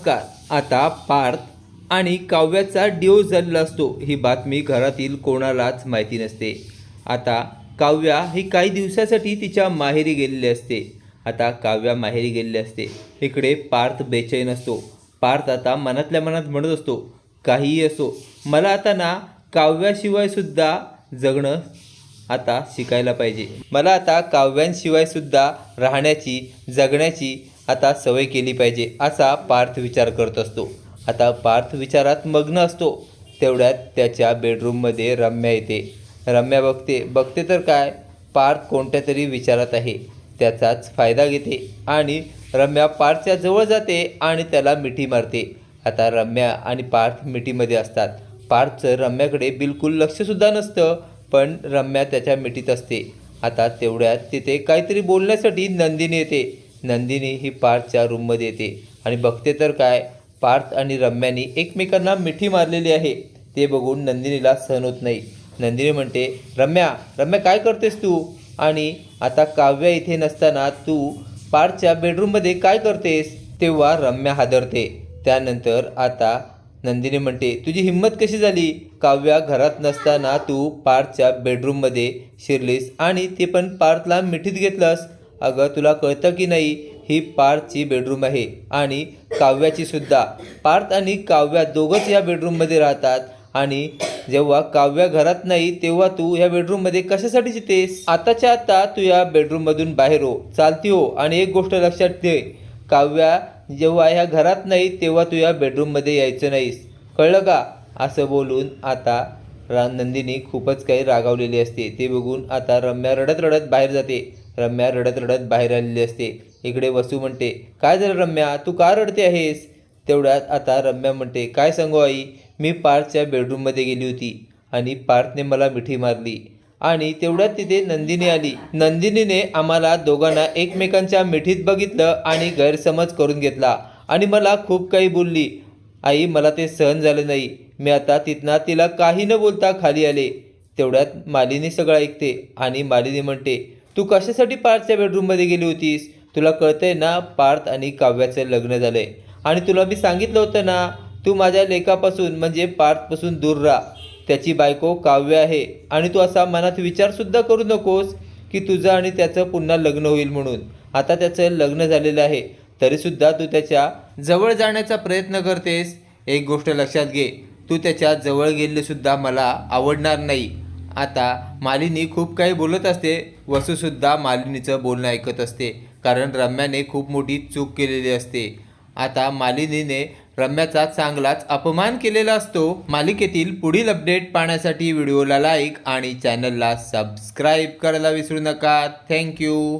नमस्कार आता पार्थ आणि काव्याचा डिओ झालेला असतो ही बातमी घरातील कोणालाच माहिती नसते. आता काव्या ही काही दिवसासाठी तिच्या माहेरी गेलेली असते. आता काव्या माहेरी गेलेली असते. इकडे पार्थ बेचैन असतो. पार्थ आता मनातल्या मनात म्हणत असतो काहीही असो मला आता ना काव्याशिवायसुद्धा जगणं आता शिकायला पाहिजे. मला आता काव्यांशिवायसुद्धा राहण्याची जगण्याची आता सवय केली पाहिजे असा पार्थ विचार करत असतो. आता पार्थ विचारात मग्न असतो. तेवढ्यात त्याच्या बेडरूममध्ये रम्या येते. रम्या बघते बघते तर काय? पार्थ कोणत्या तरी विचारात आहे. त्याचाच फायदा घेते आणि रम्या पार्थच्या जवळ जाते आणि त्याला मिठी मारते. आता रम्या आणि पार्थ मिठीमध्ये असतात. पार्थचं रम्याकडे बिलकुल लक्षसुद्धा नसतं पण रम्या त्याच्या मिठीत असते. आता तेवढ्यात तिथे काहीतरी बोलण्यासाठी नंदिनी येते. नंदिनी ही पार्थच्या रूममध्ये येते. आणि बघते तर काय पार्थ आणि रम्यानी एकमेकांना मिठी मारलेली आहे. ते बघून नंदिनीला सहन होत नाही. नंदिनी म्हणते रम्या रम्या काय करतेस तू? आणि आता काव्या इथे नसताना तू पार्थच्या बेडरूममध्ये काय करतेस? तेव्हा रम्या हादरते. त्यानंतर आता नंदिनी म्हणते तुझी हिंमत कशी झाली? काव्या घरात नसताना तू पार्थच्या बेडरूममध्ये शिरलीस आणि ते पण पार्थला मिठीत घेतलंस. अगं तुला कळतं की नाही ही पार्थची बेडरूम आहे आणि काव्याची सुद्धा. पार्थ आणि काव्या दोघंच या बेडरूममध्ये राहतात आणि जेव्हा काव्या घरात नाही तेव्हा तू ह्या बेडरूममध्ये कशासाठी येतेस आताच्या आता तू या बेडरूममधून बाहेर हो. चालती हो. आणि एक गोष्ट लक्षात ठे काव्या जेव्हा ह्या घरात नाही तेव्हा तू या बेडरूममध्ये यायचं नाहीस. कळलं का? असं बोलून आता रा नंदिनी खूपच काही रागावलेली असते. ते बघून आता रम्या रडत रडत बाहेर जाते. रम्या रडत रडत बाहेर आलेली असते. इकडे वसू म्हणते काय झालं रम्या? तू का रडते आहेस? तेवढ्यात आता रम्या म्हणते काय सांगू आई? मी पार्थच्या बेडरूममध्ये गेली होती आणि पार्थने मला मिठी मारली आणि तेवढ्यात तिथे नंदिनी आली. नंदिनीने आम्हाला दोघांना एकमेकांच्या मिठीत बघितलं आणि गैरसमज करून घेतला आणि मला खूप काही बोलली. आई मला ते सहन झालं नाही. मी आता तिथनं तिला काही न बोलता खाली आले. तेवढ्यात मालिनी सगळं ऐकते आणि मालिनी म्हणते तू कशासाठी पार्थच्या बेडरूममध्ये गेली होतीस? तुला कळतंय ना पार्थ आणि काव्याचं लग्न झालंय. आणि तुला मी सांगितलं होतं ना तू माझ्या लेखापासून म्हणजे पार्थपासून दूर राहा. त्याची बायको काव्य आहे. आणि तू असा मनात विचारसुद्धा करू नकोस की तुझं आणि त्याचं पुन्हा लग्न होईल म्हणून. आता त्याचं लग्न झालेलं आहे. तरीसुद्धा तू त्याच्याजवळ जाण्याचा प्रयत्न करतेस. एक गोष्ट लक्षात घे. तू त्याच्याजवळ गेलेसुद्धा मला आवडणार नाही. आता मालिनी खूप काही बोलत असते. वसूसुद्धा मालिनीचं बोलणं ऐकत असते. कारण रम्याने खूप मोठी चूक केलेली असते. आता मालिनीने रम्याचा चांगलाच अपमान केलेला असतो. मालिकेतील पुढील अपडेट पाहण्यासाठी व्हिडिओला लाईक आणि चॅनलला सबस्क्राईब करायला विसरू नका. थँक्यू.